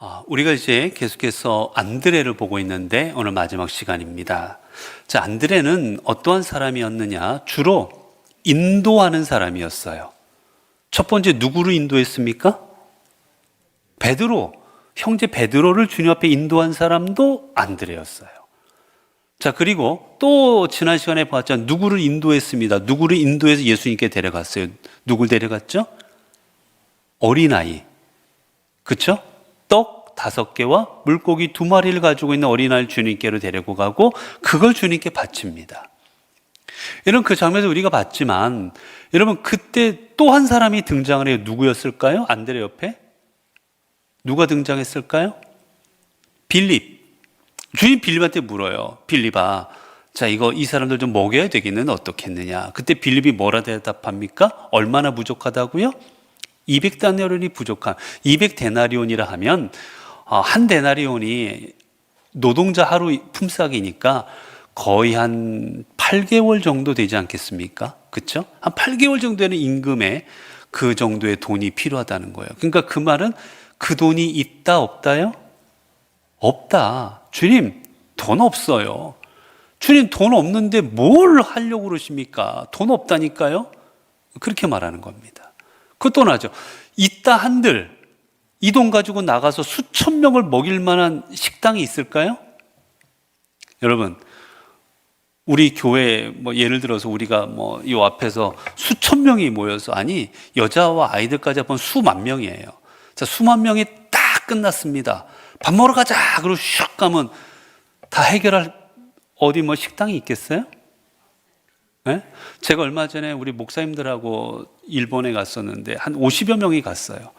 아, 우리가 이제 계속해서 안드레를 보고 있는데 오늘 마지막 시간입니다. 자, 안드레는 어떠한 사람이었느냐? 주로 인도하는 사람이었어요. 첫 번째 누구를 인도했습니까? 베드로, 형제 베드로를 주님 앞에 인도한 사람도 안드레였어요. 자, 그리고 또 지난 시간에 봤죠. 누구를 인도했습니다. 누구를 인도해서 예수님께 데려갔어요. 누굴 데려갔죠? 어린아이. 그쵸? 떡 다섯 개와 물고기 두 마리를 가지고 있는 어린아이를 주님께로 데리고 가고 그걸 주님께 바칩니다. 여러분 그 장면에서 우리가 봤지만 여러분 그때 또 한 사람이 등장을 해요. 누구였을까요? 안드레 옆에? 누가 등장했을까요? 빌립. 주님 빌립한테 물어요. 빌립아. 자, 이거 이 사람들 좀 먹여야 되기는 어떻겠느냐. 그때 빌립이 뭐라 대답합니까? 얼마나 부족하다고요? 200데나리온이 부족한 200 데나리온이라 하면 어, 한 데나리온이 노동자 하루 품삯이니까 거의 한 8개월 정도 되지 않겠습니까? 그렇죠? 한 8개월 정도는 임금에 그 정도의 돈이 필요하다는 거예요. 그러니까 그 말은 그 돈이 있다 없다요? 없다. 주님, 돈 없어요. 주님 돈 없는데 뭘 하려고 그러십니까? 돈 없다니까요? 그렇게 말하는 겁니다. 그것도 나죠. 있다 한들 이 돈 가지고 나가서 수천 명을 먹일 만한 식당이 있을까요? 여러분, 우리 교회 뭐 예를 들어서 우리가 뭐 이 앞에서 수천 명이 모여서 아니 여자와 아이들까지 합하면 수만 명이에요. 자, 수만 명이 딱 끝났습니다. 밥 먹으러 가자. 그러고 슉 가면 다 해결할 어디 뭐 식당이 있겠어요? 네? 제가 얼마 전에 우리 목사님들하고 일본에 갔었는데 한 50여 명이 갔어요.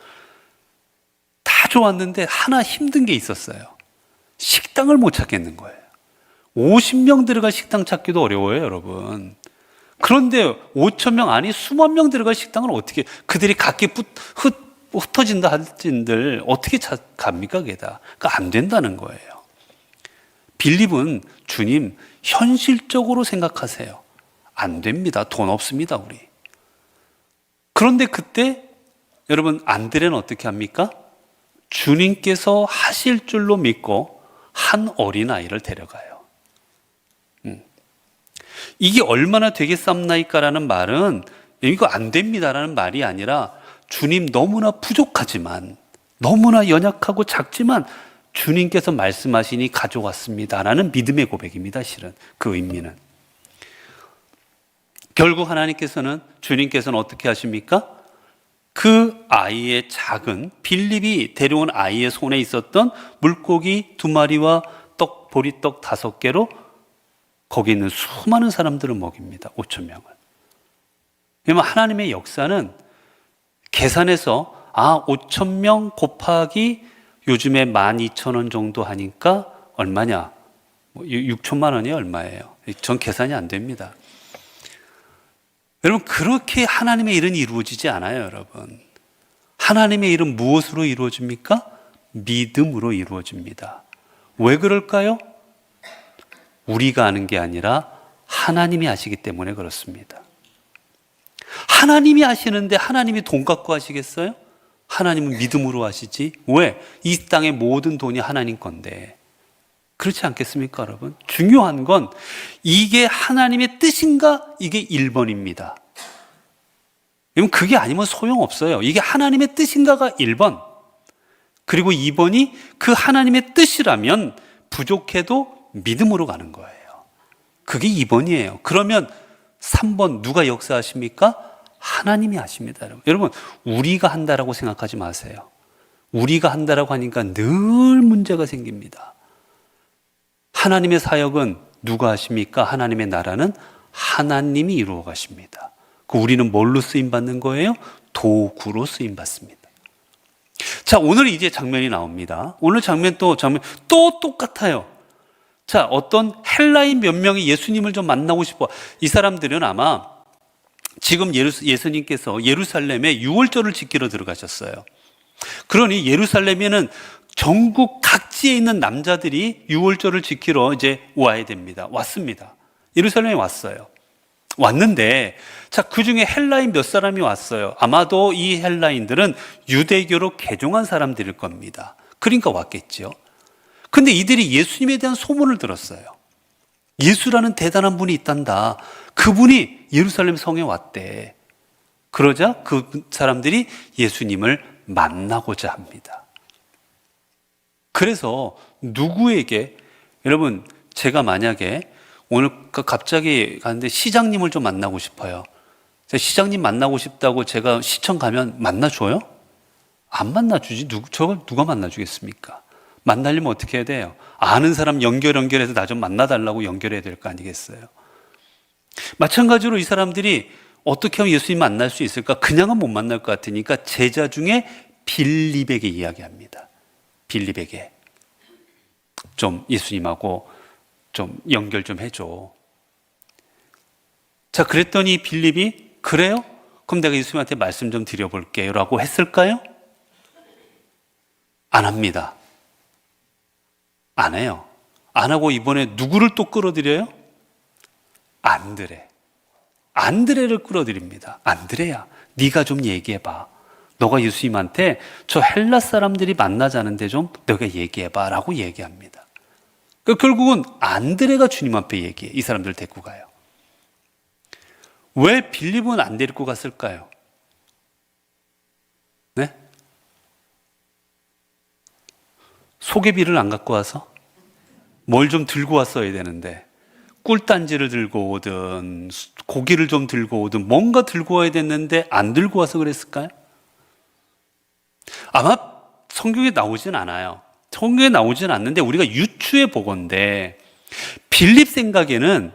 다 좋았는데 하나 힘든 게 있었어요. 식당을 못 찾겠는 거예요. 50명 들어갈 식당 찾기도 어려워요, 여러분. 그런데 5천 명 아니 수만 명 들어갈 식당을 어떻게 그들이 각기 흩, 흩, 흩어진다 할진들 어떻게 찾, 갑니까, 게다. 그러니까 안 된다는 거예요. 빌립은 주님 현실적으로 생각하세요. 안 됩니다. 돈 없습니다, 우리. 그런데 그때 여러분 안드레는 어떻게 합니까? 주님께서 하실 줄로 믿고 한 어린아이를 데려가요. 음. 이게 얼마나 되겠삼나이까라는 말은 이거 안 됩니다라는 말이 아니라 주님 너무나 부족하지만 너무나 연약하고 작지만 주님께서 말씀하시니 가져왔습니다라는 믿음의 고백입니다. 실은 그 의미는. 결국 하나님께서는 주님께서는 어떻게 하십니까? 그 아이의 작은 빌립이 데려온 아이의 손에 있었던 물고기 두 마리와 떡 보리떡 다섯 개로 거기 있는 수많은 사람들을 먹입니다. 5천 명을. 왜냐면 하나님의 역사는 계산해서 아 5천 명 곱하기 요즘에 12,000원 정도 하니까 얼마냐? 뭐 6천만 원이 얼마예요? 전 계산이 안 됩니다. 여러분 그렇게 하나님의 일은 이루어지지 않아요, 여러분. 하나님의 일은 무엇으로 이루어집니까? 믿음으로 이루어집니다. 왜 그럴까요? 우리가 아는 게 아니라 하나님이 아시기 때문에 그렇습니다. 하나님이 아시는데 하나님이 돈 갖고 하시겠어요? 하나님은 믿음으로 하시지. 왜? 이 땅의 모든 돈이 하나님 건데. 그렇지 않겠습니까, 여러분? 중요한 건 이게 하나님의 뜻인가? 이게 1번입니다. 여러분, 그게 아니면 소용없어요. 이게 하나님의 뜻인가가 1번. 그리고 2번이 그 하나님의 뜻이라면 부족해도 믿음으로 가는 거예요. 그게 2번이에요. 그러면 3번 누가 역사하십니까? 하나님이 하십니다. 여러분. 여러분, 우리가 한다라고 생각하지 마세요. 우리가 한다라고 하니까 늘 문제가 생깁니다. 하나님의 사역은 누가 하십니까? 하나님의 나라는 하나님이 이루어 가십니다. 그 우리는 뭘로 쓰임 받는 거예요? 도구로 쓰임 받습니다. 자, 오늘 이제 장면이 나옵니다. 오늘 장면 또 장면 또 똑같아요. 자, 어떤 헬라인 몇 명이 예수님을 좀 만나고 싶어. 이 사람들은 아마 지금 예수님께서 예루살렘에 유월절을 지키러 들어가셨어요. 그러니 예루살렘에는 전국 각지에 있는 남자들이 유월절을 지키러 이제 와야 됩니다. 왔습니다. 예루살렘에 왔어요. 왔는데, 자, 그 중에 헬라인 몇 사람이 왔어요. 아마도 이 헬라인들은 유대교로 개종한 사람들일 겁니다. 그러니까 왔겠지요. 근데 이들이 예수님에 대한 소문을 들었어요. 예수라는 대단한 분이 있단다. 그분이 예루살렘 성에 왔대. 그러자 그 사람들이 예수님을 만나고자 합니다. 그래서 누구에게 여러분 제가 만약에 오늘 그 갑자기 가는데 시장님을 좀 만나고 싶어요. 시장님 만나고 싶다고 제가 시청 가면 만나줘요? 안 만나주지. 누구, 저걸 누가 만나주겠습니까? 만나려면 어떻게 해야 돼요? 아는 사람 연결 연결해서 나 좀 만나달라고 연결해야 될 거 아니겠어요? 마찬가지로 이 사람들이 어떻게 하면 예수님 만날 수 있을까? 그냥은 못 만날 것 같으니까 제자 중에 빌립에게 이야기합니다. 빌립에게 좀 예수님하고 좀 연결 좀 해줘. 자, 그랬더니 빌립이 그래요? 그럼 내가 예수님한테 말씀 좀 드려볼게요. 라고 했을까요? 안 합니다. 안 해요. 안 하고 이번에 누구를 또 끌어들여요? 안드레. 안드레를 끌어들입니다. 안드레야, 네가 좀 얘기해봐. 너가 예수님한테 저 헬라 사람들이 만나자는데 좀 너가 얘기해봐 라고 얘기합니다. 그 결국은 안드레가 주님 앞에 얘기해. 이 사람들 데리고 가요. 왜 빌립은 안 데리고 갔을까요? 네? 소개비를 안 갖고 와서 뭘 좀 들고 왔어야 되는데 꿀단지를 들고 오든 고기를 좀 들고 오든 뭔가 들고 와야 됐는데 안 들고 와서 그랬을까요? 아마 성경에 나오진 않아요. 성경에 나오진 않는데 우리가 유추해 보건데 빌립 생각에는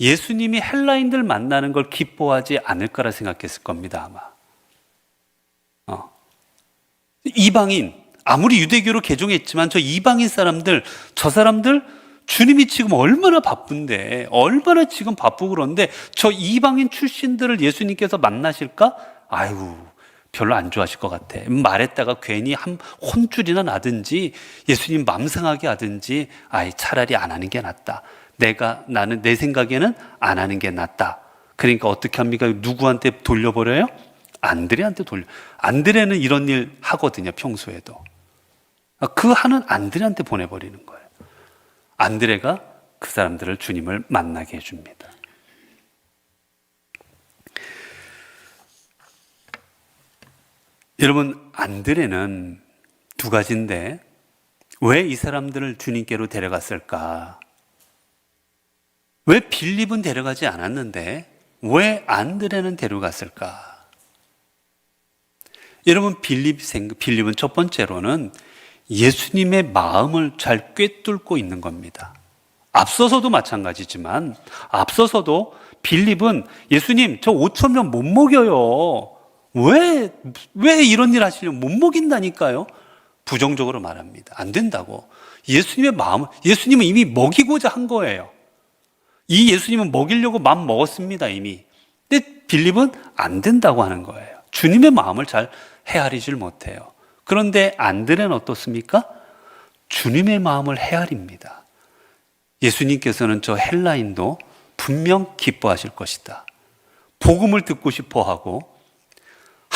예수님이 헬라인들 만나는 걸 기뻐하지 않을 거라 생각했을 겁니다, 아마. 어. 이방인, 아무리 유대교로 개종했지만 저 이방인 사람들, 저 사람들 주님이 지금 얼마나 바쁜데, 얼마나 지금 바쁘고 그런데 저 이방인 출신들을 예수님께서 만나실까? 아유, 별로 안 좋아하실 것 같아. 말했다가 괜히 한 혼줄이나 나든지 예수님 맘 상하게 하든지, 아이, 차라리 안 하는 게 낫다. 내가, 나는 내 생각에는 안 하는 게 낫다. 그러니까 어떻게 합니까? 누구한테 돌려버려요? 안드레한테 돌려. 안드레는 이런 일 하거든요, 평소에도. 그 하는 안드레한테 보내버리는 거예요. 안드레가 그 사람들을 주님을 만나게 해줍니다. 여러분, 안드레는 두 가지인데, 왜 이 사람들을 주님께로 데려갔을까? 왜 빌립은 데려가지 않았는데, 왜 안드레는 데려갔을까? 여러분, 빌립 생, 빌립은 첫 번째로는 예수님의 마음을 잘 꿰뚫고 있는 겁니다. 앞서서도 마찬가지지만, 앞서서도 빌립은 예수님, 저 5천 명 못 먹여요. 왜, 왜 이런 일 하시려면 못 먹인다니까요? 부정적으로 말합니다. 안 된다고. 예수님의 마음을, 예수님은 이미 먹이고자 한 거예요. 이 예수님은 먹이려고 마음 먹었습니다, 이미. 근데 빌립은 안 된다고 하는 거예요. 주님의 마음을 잘 헤아리질 못해요. 그런데 안드레는 어떻습니까? 주님의 마음을 헤아립니다. 예수님께서는 저 헬라인도 분명 기뻐하실 것이다. 복음을 듣고 싶어 하고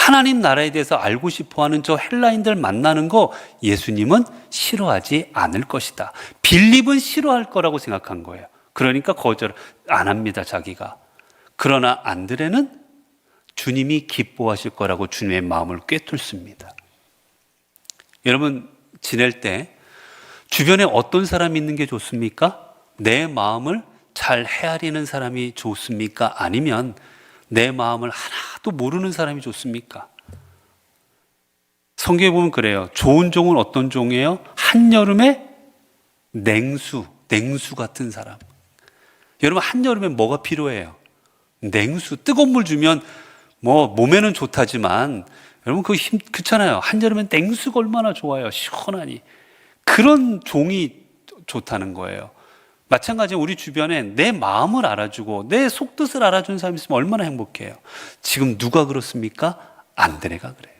하나님 나라에 대해서 알고 싶어 하는 저 헬라인들 만나는 거 예수님은 싫어하지 않을 것이다. 빌립은 싫어할 거라고 생각한 거예요. 그러니까 거절 안 합니다, 자기가. 그러나 안드레는 주님이 기뻐하실 거라고 주님의 마음을 꿰뚫습니다. 여러분, 지낼 때 주변에 어떤 사람이 있는 게 좋습니까? 내 마음을 잘 헤아리는 사람이 좋습니까? 아니면 내 마음을 하나도 모르는 사람이 좋습니까? 성경에 보면 그래요. 좋은 종은 어떤 종이에요? 한여름에 냉수, 냉수 같은 사람. 여러분, 한여름에 뭐가 필요해요? 냉수, 뜨거운 물 주면 뭐 몸에는 좋다지만 여러분 그 힘, 그렇잖아요. 한여름엔 냉수가 얼마나 좋아요. 시원하니. 그런 종이 좋다는 거예요. 마찬가지로 우리 주변에 내 마음을 알아주고 내 속뜻을 알아주는 사람이 있으면 얼마나 행복해요. 지금 누가 그렇습니까? 안드레가 그래요.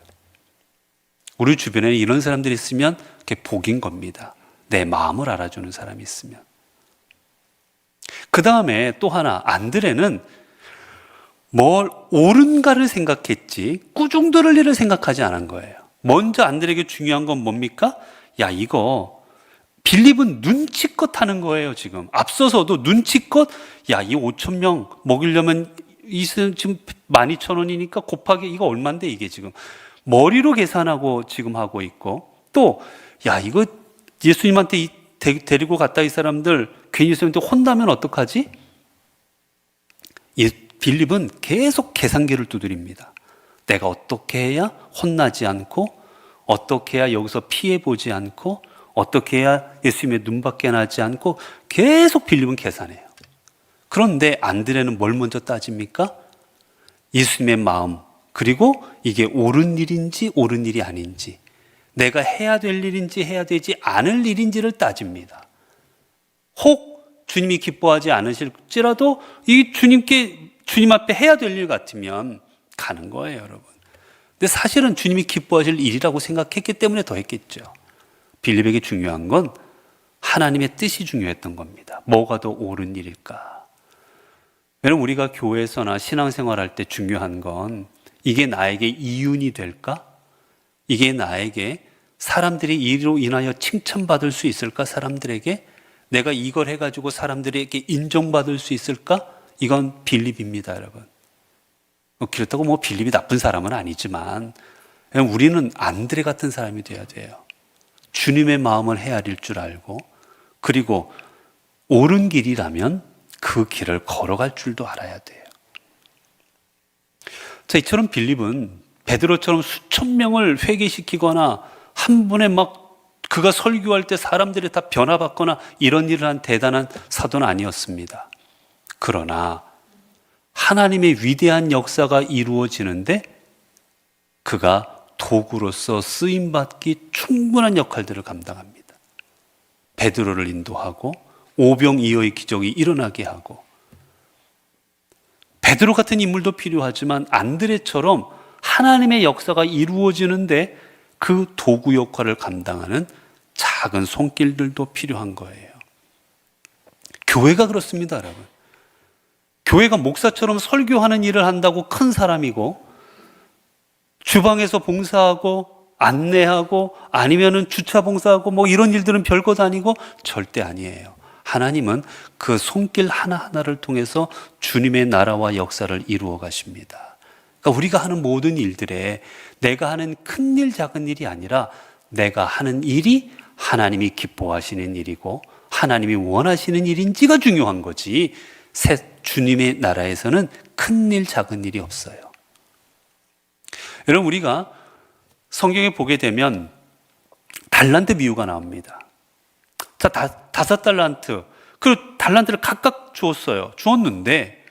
우리 주변에 이런 사람들이 있으면 그게 복인 겁니다. 내 마음을 알아주는 사람이 있으면. 그 다음에 또 하나, 안드레는 뭘 옳은가를 생각했지 꾸중 들을 일을 생각하지 않은 거예요. 먼저 안드레에게 중요한 건 뭡니까? 야, 이거 빌립은 눈치껏 하는 거예요, 지금. 앞서서도 눈치껏 야, 이 5천 명 먹이려면 이 지금 12,000원이니까 곱하기 이거 얼만데 이게 지금 머리로 계산하고 지금 하고 있고 또 야, 이거 예수님한테 이 데, 데리고 갔다 이 사람들 괜히 예수님한테 혼나면 어떡하지? 예, 빌립은 계속 계산기를 두드립니다. 내가 어떻게 해야 혼나지 않고 어떻게 해야 여기서 피해 보지 않고 어떻게 해야 예수님의 눈밖에 나지 않고 계속 빌립은 계산해요. 그런데 안드레는 뭘 먼저 따집니까? 예수님의 마음 그리고 이게 옳은 일인지 옳은 일이 아닌지 내가 해야 될 일인지 해야 되지 않을 일인지를 따집니다. 혹 주님이 기뻐하지 않으실지라도 이 주님께 주님 앞에 해야 될 일 같으면 가는 거예요, 여러분. 근데 사실은 주님이 기뻐하실 일이라고 생각했기 때문에 더 했겠죠. 빌립에게 중요한 건 하나님의 뜻이 중요했던 겁니다. 뭐가 더 옳은 일일까? 여러분, 우리가 교회에서나 신앙생활 할때 중요한 건 이게 나에게 이윤이 될까? 이게 나에게 사람들이 이로 인하여 칭찬받을 수 있을까? 사람들에게? 내가 이걸 해가지고 사람들에게 인정받을 수 있을까? 이건 빌립입니다, 여러분. 뭐 그렇다고 뭐 빌립이 나쁜 사람은 아니지만 우리는 안드레 같은 사람이 돼야 돼요. 주님의 마음을 헤아릴 줄 알고 그리고 옳은 길이라면 그 길을 걸어갈 줄도 알아야 돼요. 자, 이처럼 빌립은 베드로처럼 수천 명을 회개시키거나 한 분에 막 그가 설교할 때 사람들이 다 변화받거나 이런 일을 한 대단한 사도는 아니었습니다. 그러나 하나님의 위대한 역사가 이루어지는데 그가 도구로서 쓰임 받기 충분한 역할들을 감당합니다. 베드로를 인도하고 오병이어의 기적이 일어나게 하고 베드로 같은 인물도 필요하지만 안드레처럼 하나님의 역사가 이루어지는데 그 도구 역할을 감당하는 작은 손길들도 필요한 거예요. 교회가 그렇습니다, 여러분. 교회가 목사처럼 설교하는 일을 한다고 큰 사람이고 주방에서 봉사하고 안내하고 아니면은 주차 봉사하고 뭐 이런 일들은 별것 아니고 절대 아니에요. 하나님은 그 손길 하나하나를 통해서 주님의 나라와 역사를 이루어 가십니다. 그러니까 우리가 하는 모든 일들에 내가 하는 큰 일, 작은 일이 아니라 내가 하는 일이 하나님이 기뻐하시는 일이고 하나님이 원하시는 일인지가 중요한 거지. 새 주님의 나라에서는 큰 일, 작은 일이 없어요. 여러분, 우리가 성경에 보게 되면 달란트 비유가 나옵니다. 자, 다, 다섯 달란트. 그 달란트를 각각 주었어요. 주었는데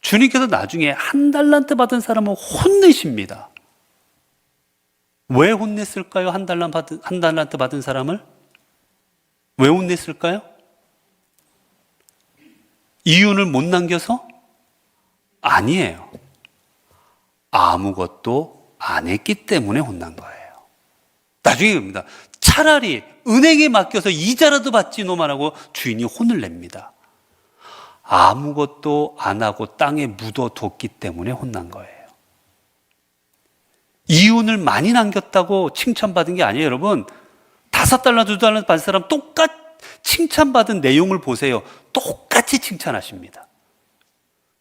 주님께서 나중에 한 달란트 받은 사람은 혼내십니다. 왜 혼냈을까요? 한 달란트 받은, 한 달란트 받은 사람을? 왜 혼냈을까요? 이윤을 못 남겨서? 아니에요. 아무것도 안 했기 때문에 혼난 거예요. 나중에 봅니다. 차라리 은행에 맡겨서 이자라도 받지 놈아라고 주인이 혼을 냅니다. 아무것도 안 하고 땅에 묻어뒀기 때문에 혼난 거예요. 이윤을 많이 남겼다고 칭찬받은 게 아니에요, 여러분. 다섯 달러, 두 달러 받은 사람 똑같 칭찬받은 내용을 보세요. 똑같이 칭찬하십니다.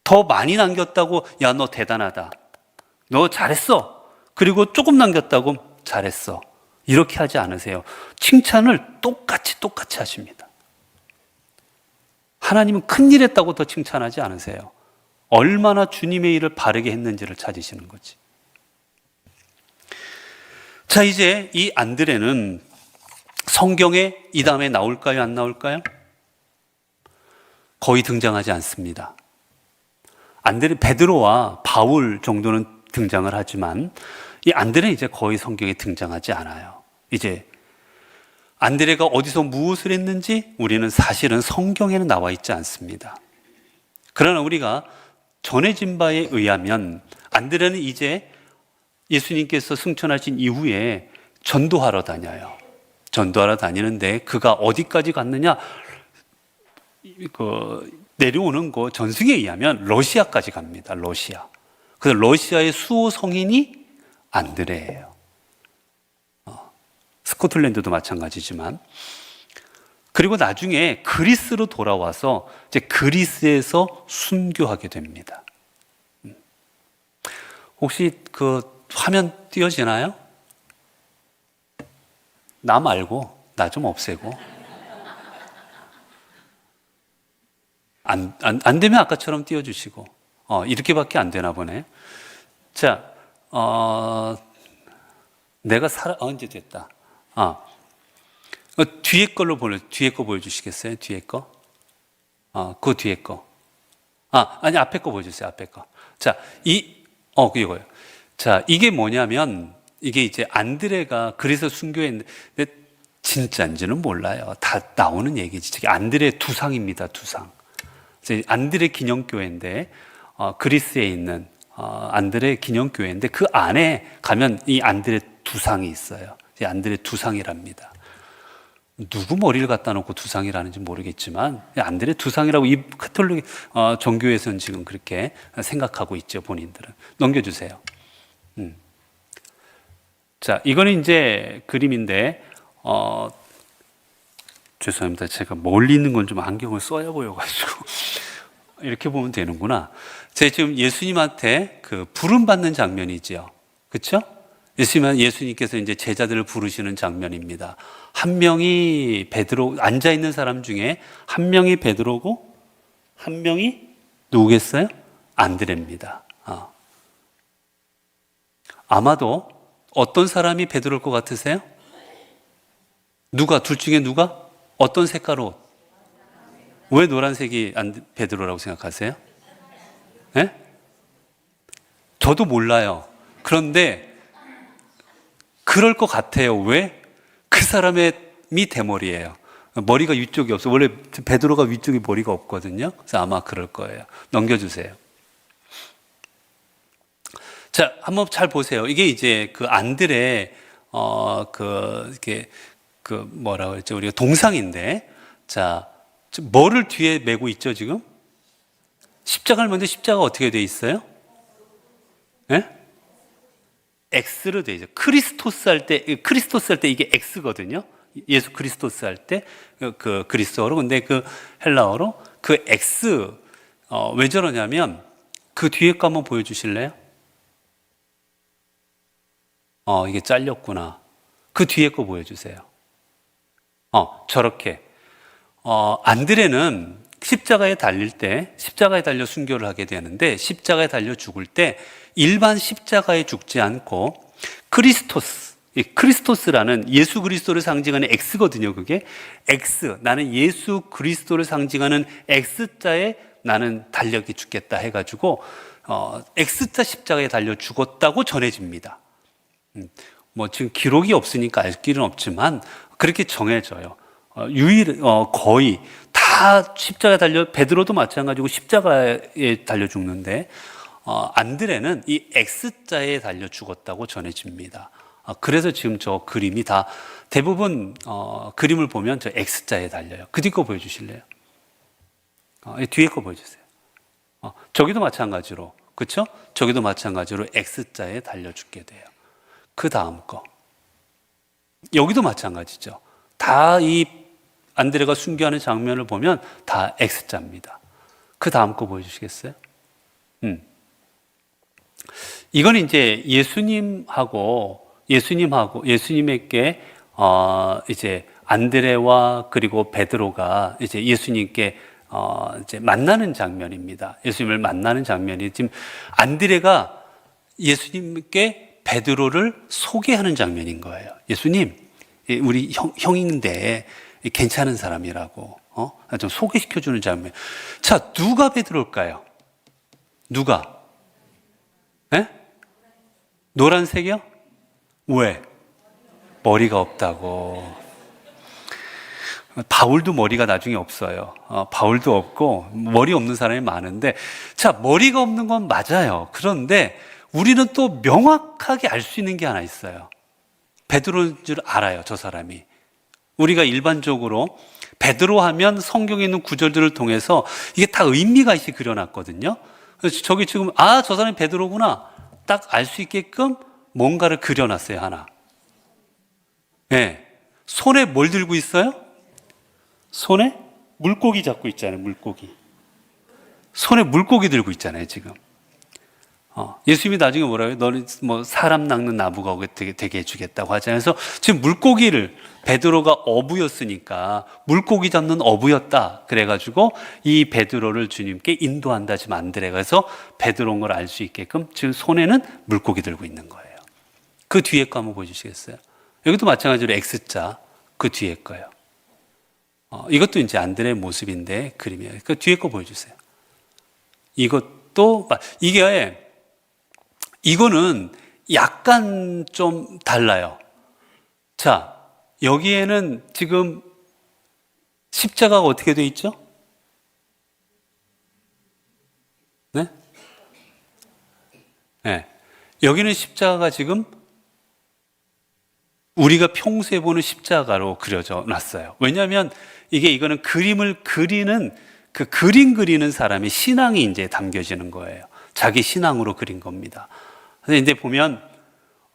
더 많이 남겼다고, 야, 너 대단하다. 너 잘했어. 그리고 조금 남겼다고, 잘했어. 이렇게 하지 않으세요. 칭찬을 똑같이 똑같이 하십니다. 하나님은 큰일 했다고 더 칭찬하지 않으세요. 얼마나 주님의 일을 바르게 했는지를 찾으시는 거지. 자, 이제 이 안드레는 성경에 이 다음에 나올까요? 안 나올까요? 거의 등장하지 않습니다. 안드레, 베드로와 바울 정도는 등장을 하지만 이 안드레는 이제 거의 성경에 등장하지 않아요. 이제 안드레가 어디서 무엇을 했는지 우리는 사실은 성경에는 나와 있지 않습니다. 그러나 우리가 전해진 바에 의하면 안드레는 이제 예수님께서 승천하신 이후에 전도하러 다녀요. 전도하러 다니는데 그가 어디까지 갔느냐? 그 내려오는 거 전승에 의하면 러시아까지 갑니다. 러시아. 그래서 러시아의 수호 성인이 안드레예요. 어. 스코틀랜드도 마찬가지지만 그리고 나중에 그리스로 돌아와서 이제 그리스에서 순교하게 됩니다. 음. 혹시 그 화면 띄어지나요? 나 말고 나 좀 없애고 안, 안, 안 되면 아까처럼 띄워주시고 어, 이렇게밖에 안 되나 보네. 자, 어, 내가 살아 어, 이제 됐다. 아, 어, 뒤에 걸로 보여 뒤에 거 보여주시겠어요? 뒤에 거? 아, 그 뒤에 거. 아, 아니 앞에 거 보여주세요. 앞에 거. 자, 이 어, 그 이거요. 자, 이게 뭐냐면 이게 이제 안드레가 그래서 순교했는데 진짜인지는 몰라요. 다 나오는 얘기지. 저게 안드레 두상입니다. 두상. 안드레 기념교회인데 어, 그리스에 있는 어, 안드레 기념교회인데 그 안에 가면 이 안드레 두상이 있어요. 이 안드레 두상이랍니다. 누구 머리를 갖다 놓고 두상이라는지 모르겠지만 안드레 두상이라고 이 카톨릭 어, 종교에서는 지금 그렇게 생각하고 있죠 본인들은 넘겨주세요. 음. 자 이거는 이제 그림인데 어, 죄송합니다 제가 멀리 있는 건 좀 안경을 써야 보여가지고 이렇게 보면 되는구나. 제가 지금 예수님한테 그 부름 받는 장면이지요. 그렇죠? 예수님 예수님께서 이제 제자들을 부르시는 장면입니다. 한 명이 베드로 앉아 있는 사람 중에 한 명이 베드로고 한 명이 누구겠어요? 안드레입니다. 아. 아마도 어떤 사람이 베드로일 것 같으세요? 누가 둘 중에 누가 어떤 색깔 옷? 왜 노란색이 안, 베드로라고 생각하세요? 네? 저도 몰라요. 그런데 그럴 것 같아요. 왜? 그 사람의 미 대머리예요. 머리가 위쪽이 없어. 원래 베드로가 위쪽에 머리가 없거든요. 그래서 아마 그럴 거예요. 넘겨주세요. 자, 한번 잘 보세요. 이게 이제 그 안드레 어그 이게 그 뭐라고 했죠? 우리가 동상인데 자 뭐를 뒤에 메고 있죠 지금? 십자가를 먼저 십자가 어떻게 돼 있어요? 예? X로 돼 있죠. 크리스토스 할 때, 크리스토스 할 때 이게 X거든요. 예수 크리스토스 할 때, 그 그리스어로. 근데 그 헬라어로 그 X, 어, 왜 저러냐면 그 뒤에 거 한번 보여주실래요? 어, 이게 잘렸구나. 그 뒤에 거 보여주세요. 어, 저렇게. 어, 안드레는 십자가에 달릴 때, 십자가에 달려 순교를 하게 되는데, 십자가에 달려 죽을 때, 일반 십자가에 죽지 않고, 크리스토스, 이 크리스토스라는 예수 그리스도를 상징하는 X거든요, 그게. X, 나는 예수 그리스도를 상징하는 X자에 나는 달력이 죽겠다 해가지고, 어, X자 십자가에 달려 죽었다고 전해집니다. 음, 뭐 지금 기록이 없으니까 알 길은 없지만, 그렇게 정해져요. 어, 유일, 어, 거의 다 십자가에 달려, 베드로도 마찬가지고 십자가에 달려 죽는데, 어, 안드레는 이 X자에 달려 죽었다고 전해집니다. 어, 그래서 지금 저 그림이 다 대부분 어, 그림을 보면 저 X자에 달려요. 그 뒤 거 보여주실래요? 어, 뒤에 거 보여주세요. 어, 저기도 마찬가지로, 그렇죠? 저기도 마찬가지로 X자에 달려 죽게 돼요. 그 다음 거. 여기도 마찬가지죠. 다이 안드레가 순교하는 장면을 보면 다 X자입니다. 그 다음 거 보여주시겠어요? 음. 이건 이제 예수님하고 예수님하고 예수님에게 어 이제 안드레와 그리고 베드로가 이제 예수님께 어 이제 만나는 장면입니다. 예수님을 만나는 장면이 지금 안드레가 예수님께 베드로를 소개하는 장면인 거예요. 예수님, 우리 형, 형인데 괜찮은 사람이라고 어? 좀 소개시켜 주는 장면. 자, 누가 베드로일까요? 누가? 에? 노란색이요? 왜? 머리가 없다고. 바울도 머리가 나중에 없어요. 어, 바울도 없고 머리 없는 사람이 많은데 자 머리가 없는 건 맞아요. 그런데 우리는 또 명확하게 알 수 있는 게 하나 있어요. 베드로인 줄 알아요, 저 사람이. 우리가 일반적으로 베드로 하면 성경에 있는 구절들을 통해서 이게 다 의미가 있이 그려놨거든요. 그래서 저기 지금 아, 저 사람이 베드로구나. 딱 알 수 있게끔 뭔가를 그려놨어요, 하나. 예. 네. 손에 뭘 들고 있어요? 손에 물고기 잡고 있잖아요, 물고기. 손에 물고기 들고 있잖아요, 지금. 어, 예수님이 나중에 뭐라고요? 너는 뭐 사람 낚는 나무가 되게, 되게 해주겠다고 하잖아요. 그래서 지금 물고기를 베드로가 어부였으니까 물고기 잡는 어부였다. 그래가지고 이 베드로를 주님께 인도한다. 지금 안드레가 그래서 베드로인 걸 알 수 있게끔 지금 손에는 물고기 들고 있는 거예요. 그 뒤에 거 한번 보여주시겠어요? 여기도 마찬가지로 X자 그 뒤에 거요. 어, 이것도 이제 안드레의 모습인데 그림이에요. 그 뒤에 거 보여주세요. 이것도 마- 이게 이거는 약간 좀 달라요. 자, 여기에는 지금 십자가가 어떻게 돼 있죠? 네? 네. 여기는 십자가가 지금 우리가 평소에 보는 십자가로 그려져 놨어요. 왜냐하면 이게 이거는 그림을 그리는 그 그림 그리는 사람의 신앙이 이제 담겨지는 거예요. 자기 신앙으로 그린 겁니다. 그래서 이제 보면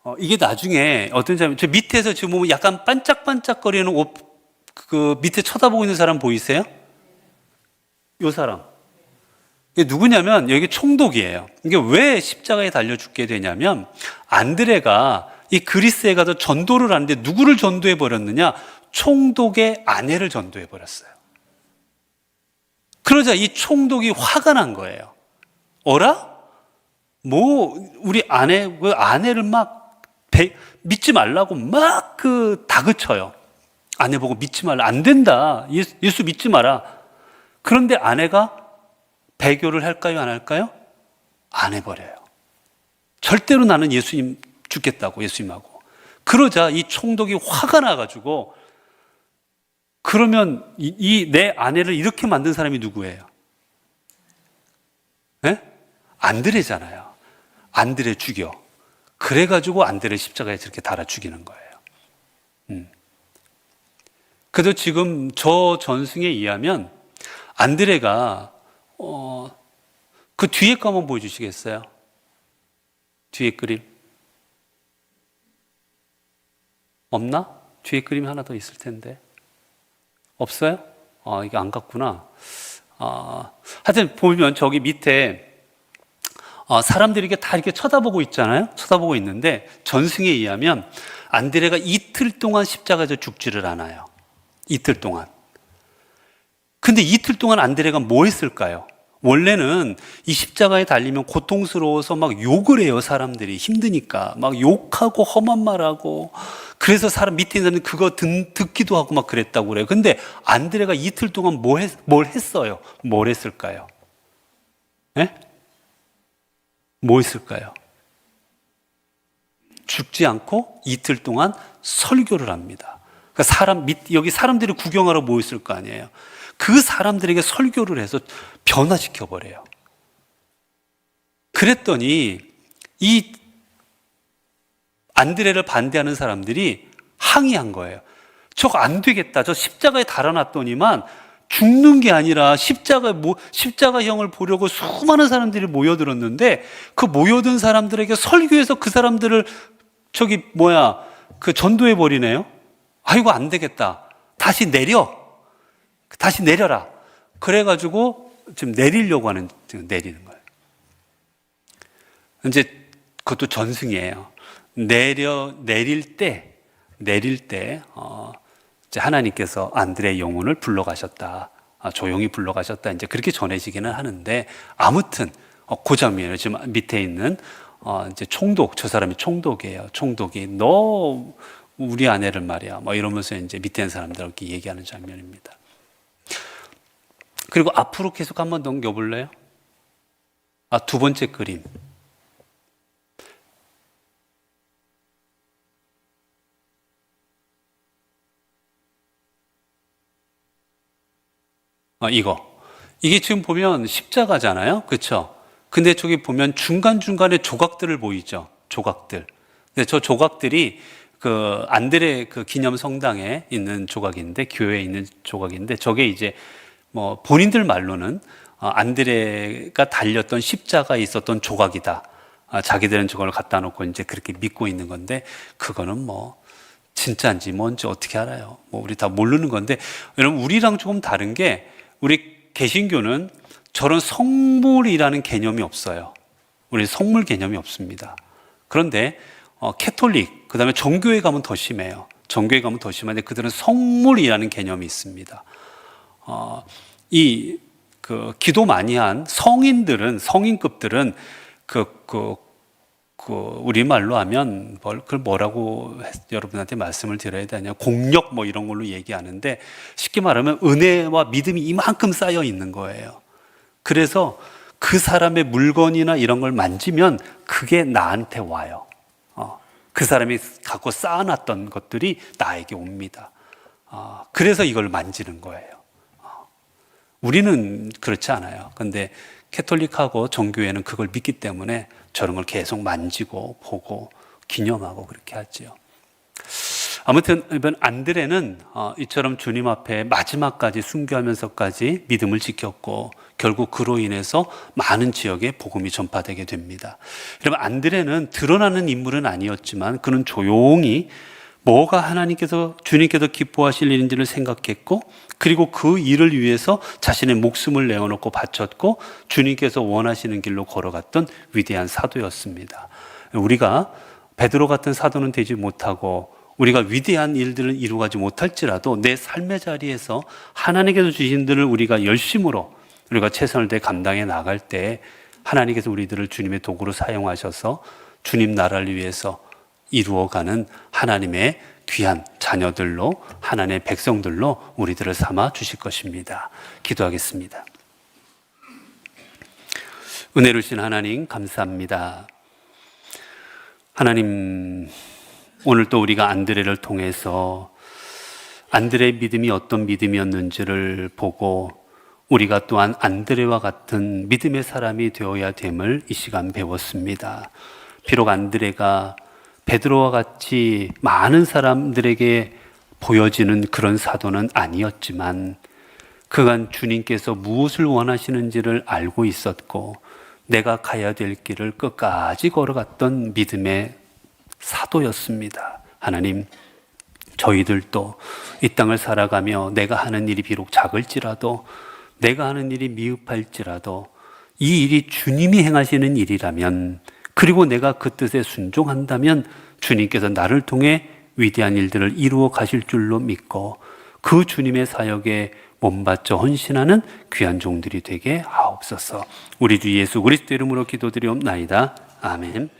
어, 이게 나중에 어떤 사람 저 밑에서 지금 보면 약간 반짝반짝거리는 옷, 그 밑에 쳐다보고 있는 사람 보이세요? 요 사람. 이게 누구냐면 여기 총독이에요. 이게 왜 십자가에 달려 죽게 되냐면 안드레가 이 그리스에 가서 전도를 하는데 누구를 전도해 버렸느냐? 총독의 아내를 전도해 버렸어요. 그러자 이 총독이 화가 난 거예요. 어라? 뭐 우리 아내 그 아내를 막 배- 믿지 말라고 막 그 다그쳐요. 아내 보고 믿지 말라 안 된다. 예수, 예수 믿지 마라. 그런데 아내가 배교를 할까요 안 할까요? 안 해버려요. 절대로 나는 예수님 죽겠다고 예수님하고. 그러자 이 총독이 화가 나가지고 그러면 이 내 아내를 이렇게 만든 사람이 누구예요? 예? 안드레잖아요. 안드레 죽여. 그래가지고 안드레 십자가에 저렇게 달아 죽이는 거예요. 음. 그래도 지금 저 전승에 의하면 안드레가 어, 그 뒤에 거 한번 보여주시겠어요? 뒤에 그림. 없나? 뒤에 그림이 하나 더 있을 텐데. 없어요? 아, 이게 안 갔구나. 아, 하여튼 보면 저기 밑에 어, 사람들이 이렇게 다 이렇게 쳐다보고 있잖아요. 쳐다보고 있는데 전승에 의하면 안드레가 이틀 동안 십자가에서 죽지를 않아요. 이틀 동안. 근데 이틀 동안 안드레가 뭐 했을까요? 원래는 이 십자가에 달리면 고통스러워서 막 욕을 해요, 사람들이. 힘드니까. 막 욕하고 험한 말하고. 그래서 사람 밑에 있는 사람이 그거 듣, 듣기도 하고 막 그랬다고 그래요. 근데 안드레가 이틀 동안 뭐 했, 뭘 했어요? 뭘 했을까요? 예? 뭐 했을까요? 죽지 않고 이틀 동안 설교를 합니다. 그러니까 사람 밑 여기 사람들이 구경하러 모였을 거 아니에요. 그 사람들에게 설교를 해서 변화시켜 버려요. 그랬더니 이 안드레를 반대하는 사람들이 항의한 거예요. 저거 안 되겠다. 저 십자가에 달아놨더니만 죽는 게 아니라 십자가 뭐 십자가형을 보려고 수많은 사람들이 모여들었는데 그 모여든 사람들에게 설교해서 그 사람들을 저기 뭐야 그 전도해 버리네요. 아이고 안 되겠다. 다시 내려. 다시 내려라. 그래가지고 지금 내리려고 하는 지금 내리는 거예요. 이제 그것도 전승이에요. 내려 내릴 때 내릴 때 어, 이제 하나님께서 안드레의 영혼을 불러가셨다. 아, 조용히 불러가셨다. 이제 그렇게 전해지기는 하는데 아무튼 어, 그 장면이에요. 지금 밑에 있는 어, 이제 총독 저 사람이 총독이에요. 총독이 너 우리 아내를 말이야. 뭐 이러면서 이제 밑에 있는 사람들하고 얘기하는 장면입니다. 그리고 앞으로 계속 한번 넘겨볼래요? 아, 두 번째 그림. 아, 이거. 이게 지금 보면 십자가잖아요. 그렇죠? 근데 저기 보면 중간중간에 조각들을 보이죠. 조각들. 근데 저 조각들이 그 안드레 그 기념 성당에 있는 조각인데 교회에 있는 조각인데 저게 이제 뭐 본인들 말로는 어, 안드레가 달렸던 십자가에 있었던 조각이다. 아, 자기들은 저걸 갖다 놓고 이제 그렇게 믿고 있는 건데 그거는 뭐 진짜인지 뭔지 어떻게 알아요? 뭐 우리 다 모르는 건데 여러분 우리랑 조금 다른 게 우리 개신교는 저런 성물이라는 개념이 없어요. 우리 성물 개념이 없습니다. 그런데 어, 캐톨릭 그 다음에 정교회 가면 더 심해요. 정교회 가면 더 심한데 그들은 성물이라는 개념이 있습니다. 어, 이, 그, 기도 많이 한 성인들은, 성인급들은 그, 그, 그, 우리말로 하면 뭘, 그걸 뭐라고 했- 여러분한테 말씀을 드려야 되냐. 공력 뭐 이런 걸로 얘기하는데 쉽게 말하면 은혜와 믿음이 이만큼 쌓여 있는 거예요. 그래서 그 사람의 물건이나 이런 걸 만지면 그게 나한테 와요. 어, 그 사람이 갖고 쌓아놨던 것들이 나에게 옵니다. 어, 그래서 이걸 만지는 거예요. 어, 우리는 그렇지 않아요. 근데 캐톨릭하고 정교회는 그걸 믿기 때문에 저런 걸 계속 만지고 보고 기념하고 그렇게 하지요. 아무튼 이번 안드레는 어, 이처럼 주님 앞에 마지막까지 순교하면서까지 믿음을 지켰고 결국 그로 인해서 많은 지역에 복음이 전파되게 됩니다. 여러분 안드레는 드러나는 인물은 아니었지만 그는 조용히 뭐가 하나님께서 주님께서 기뻐하실 일인지를 생각했고 그리고 그 일을 위해서 자신의 목숨을 내어놓고 바쳤고 주님께서 원하시는 길로 걸어갔던 위대한 사도였습니다. 우리가 베드로 같은 사도는 되지 못하고 우리가 위대한 일들을 이루가지 못할지라도 내 삶의 자리에서 하나님께서 주신 들을 우리가 열심으로 우리가 최선을 다해 감당해 나갈 때 하나님께서 우리들을 주님의 도구로 사용하셔서 주님 나라를 위해서 이루어가는 하나님의 귀한 자녀들로 하나님의 백성들로 우리들을 삼아 주실 것입니다. 기도하겠습니다. 은혜로신 하나님 감사합니다. 하나님 오늘 또 우리가 안드레를 통해서 안드레의 믿음이 어떤 믿음이었는지를 보고 우리가 또한 안드레와 같은 믿음의 사람이 되어야 됨을 이 시간 배웠습니다. 비록 안드레가 베드로와 같이 많은 사람들에게 보여지는 그런 사도는 아니었지만 그간 주님께서 무엇을 원하시는지를 알고 있었고 내가 가야 될 길을 끝까지 걸어갔던 믿음의 사도였습니다. 하나님, 저희들도 이 땅을 살아가며 내가 하는 일이 비록 작을지라도 내가 하는 일이 미흡할지라도 이 일이 주님이 행하시는 일이라면 그리고 내가 그 뜻에 순종한다면 주님께서 나를 통해 위대한 일들을 이루어 가실 줄로 믿고 그 주님의 사역에 몸바쳐 헌신하는 귀한 종들이 되게 하옵소서. 우리 주 예수 그리스도 이름으로 기도드리옵나이다. 아멘.